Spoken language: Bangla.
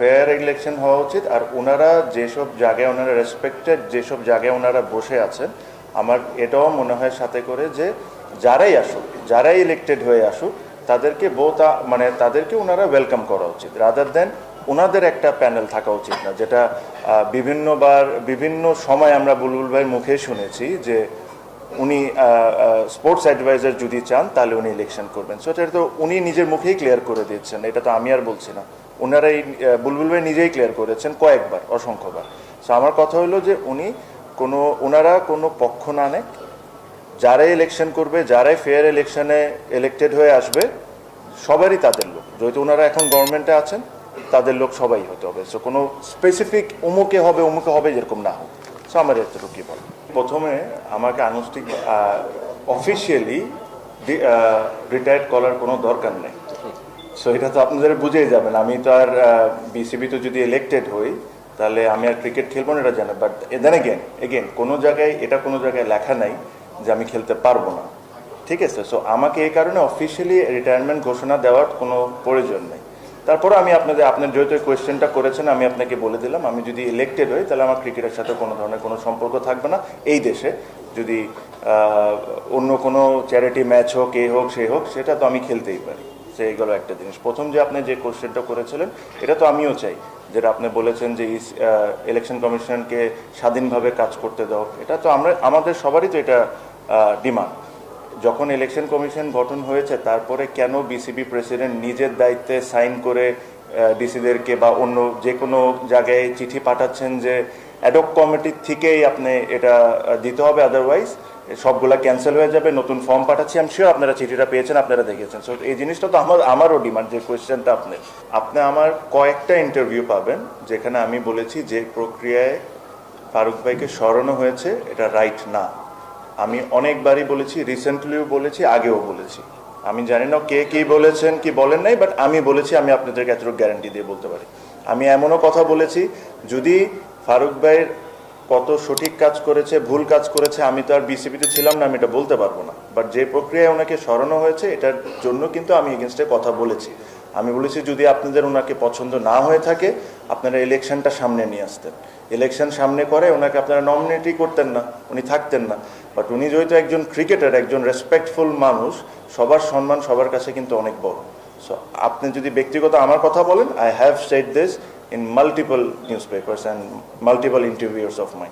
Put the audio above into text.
ফেয়ার ইলেকশন হওয়া উচিত। আর ওনারা যেসব জায়গায় ওনারা রেসপেক্টেড যেসব জায়গায় ওনারা বসে আছেন, আমার এটাও মনে হয় সাথে করে যে যারাই আসুক, যারাই ইলেক্টেড হয়ে আসুক, তাদেরকে বোথ মানে তাদেরকে ওনারা ওয়েলকাম করা উচিত। রাদার দেন ওনাদের একটা প্যানেল থাকা উচিত না, যেটা বিভিন্নবার, বিভিন্ন সময় আমরা বুলবুল ভাইয়ের মুখে শুনেছি যে উনি স্পোর্টস অ্যাডভাইজার যদি চান, তাহলে উনি ইলেকশন করবেন। সো এটা তো উনি নিজের মুখেই ক্লিয়ার করে দিচ্ছেন এটা তো আমি আর বলছি না। ওনারাই আহ, বুলবুল ভাই নিজেই ক্লিয়ার করেছেন কয়েকবার অসংখ্যবার। সো আমার কথা হলো যে উনি কোনো ওনারা কোনো পক্ষ না নেয় যারাই ইলেকশন করবে যারাই ফেয়ার ইলেকশনে ইলেক্টেড হয়ে আসবে সবারই তাদের লোক। যেহেতু ওনারা এখন গভর্নমেন্টে আছেন তাদের লোক সবাই হতে হবে। সো কোনো স্পেসিফিক অমুকে হবে অমুকে হবে যেরকম না হোক। সো আমার এতটুকুই বল প্রথমে আমাকে আনুষ্ঠানিক অফিসিয়ালি রিটায়ার্ড করার কোনো দরকার নেই। সো এটা তো আপনাদের বুঝেই যাবেন। আমি তো আর বিসিবি তো যদি ইলেক্টেড হই, তাহলে আমি আর ক্রিকেট খেলব না, এটা জানে। বাট দেন এগেন এগেন কোনো জায়গায়, এটা কোনো জায়গায় লেখা নাই যে আমি খেলতে পারব না। ঠিক আছে? সো আমাকে এই কারণে অফিসিয়ালি রিটায়ারমেন্ট ঘোষণা দেওয়ার কোনো প্রয়োজন নেই। তারপরে আমি আপনাদের, আপনার যেহেতু কোয়েশ্চেনটা করেছেন, আমি আপনাকে বলে দিলাম, আমি যদি ইলেক্টেড হই, তাহলে আমার ক্রিকেটের সাথে কোনো ধরনের কোনো সম্পর্ক থাকবে না। এই দেশে যদি অন্য কোনো চ্যারিটি ম্যাচ হোক, এ হোক, সে হোক, সেটা তো আমি খেলতেই পারি। সে এগুলো একটা জিনিস। প্রথম যে আপনি যে কোশ্চেনটা করেছিলেন, এটা তো আমিও চাই। যেটা আপনি বলেছেন যে ইলেকশন কমিশনকে স্বাধীনভাবে কাজ করতে দাও। এটা তো আমরা, আমাদের সবারই তো এটা ডিমান্ড যখন ইলেকশন কমিশন গঠন হয়েছে, তারপরে কেন বিসিবি প্রেসিডেন্ট নিজের দায়িত্বে সাইন করে ডিসিদেরকে বা অন্য যে কোনো জায়গায় চিঠি পাঠাচ্ছেন যে অ্যাডক কমিটির থেকেই আপনি এটা দিতে হবে আদারওয়াইজ সবগুলা ক্যান্সেল হয়ে যাবে, নতুন ফর্ম পাঠাচ্ছি আমি শিওর আপনারা চিঠিটা পেয়েছেন, আপনারা দেখেছেন। সো এই জিনিসটা তো আমার, আমারও ডিমান্ড যে কোয়েশ্চেনটা আপনি আপনি আমার কয়েকটা ইন্টারভিউ পাবেন, যেখানে আমি বলেছি যে প্রক্রিয়ায় ফারুক ভাইকে সরানো হয়েছে, এটা রাইট না। আমি অনেকবারই বলেছি রিসেন্টলিও বলেছি, আগেও বলেছি। আমি জানি না কে কী বলেছেন, কি বলেন নাই বাট আমি বলেছি, আমি আপনাদেরকে এতটুকু গ্যারান্টি দিয়ে বলতে পারি। আমি এমনও কথা বলেছি, যদি ফারুক ভাইয়ের কত সঠিক কাজ করেছে, ভুল কাজ করেছে, আমি তো আর বিসিপিতে ছিলাম না, আমি এটা বলতে পারব না। বাট যে প্রক্রিয়ায় ওনাকে সরানো হয়েছে, এটার জন্য কিন্তু আমি এগেনস্টে কথা বলেছি। আমি বলেছি, যদি আপনাদের ওনাকে পছন্দ না হয়ে থাকে, আপনারা ইলেকশনটা সামনে নিয়ে আসতেন। ইলেকশন সামনে করে ওনাকে আপনারা নমিনেটই করতেন না, উনি থাকতেন না। বাট উনি যেহেতু একজন ক্রিকেটার একজন রেসপেক্টফুল মানুষ, সবার সম্মান সবার কাছে কিন্তু অনেক বড়। সো আপনি যদি ব্যক্তিগত আমার কথা বলেন I have said this in multiple newspapers and multiple interviews of mine.